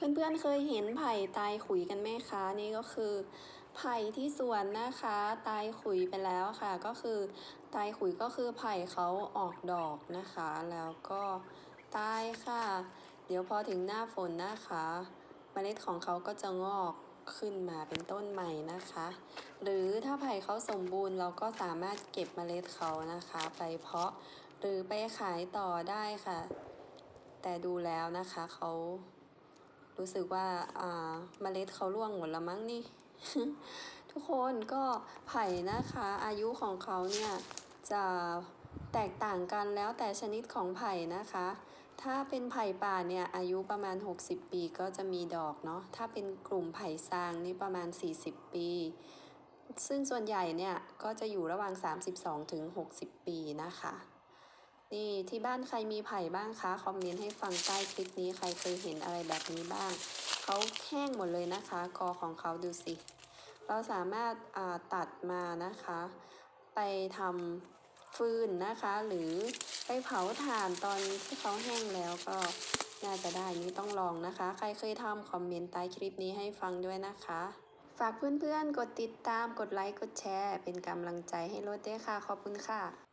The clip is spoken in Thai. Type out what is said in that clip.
เพื่อนๆเคยเห็นไผ่ตายขุยกันไหมคะ นี่ก็คือ ไผ่ที่สวนนะคะ ตายขุยไปแล้วค่ะ ก็คือ ตายขุยก็คือไผ่เขาออกดอกนะคะ แล้วก็ตายค่ะ เดี๋ยวพอถึงหน้าฝนนะคะเมล็ดของเขาก็จะงอกขึ้นมาเป็นต้นใหม่นะคะ หรือถ้าไผ่เขาสมบูรณ์เราก็สามารถเก็บเมล็ดเขานะคะ ไปเพาะหรือไปขายต่อได้ค่ะ แต่ดูแล้วนะคะเขา รู้สึกว่าอ่าเมล็ดเขาร่วงหมดแล้วมั้งนี่ ทุกคนก็ไผ่นะคะ อายุของเขาเนี่ยจะแตกต่างกันแล้วแต่ชนิดของไผ่นะคะ ถ้าเป็นไผ่ป่าเนี่ยอายุประมาณ 60 ปีก็จะมีดอกเนาะ ถ้าเป็นกลุ่มไผ่ซางนี่ประมาณ 40 ปี ซึ่งส่วนใหญ่เนี่ยก็จะอยู่ระหว่าง 32ถึง60 ปีนะคะ นี่ที่บ้านใครมีไผ่บ้างคะคอมเมนต์ให้ฟังใต้คลิปนี้ใครเคยเห็นอะไรแบบนี้บ้างเขาแห้งหมดเลยนะคะกอของเขาดูสิ เราสามารถาตัดมานะคะ ไปทำฟืนนะคะ หรือไปเผาถ่านตอนที่เขาแห้งแล้วก็น่าจะได้นี่ต้องลองนะคะ ใครเคยทำคอมเมนต์ใต้คลิปนี้ให้ฟังด้วยนะคะ ฝากเพื่อนๆ กดติดตามกดไลค์กดแชร์ เป็นกำลังใจให้รถด้วยค่ะ ขอบคุณค่ะ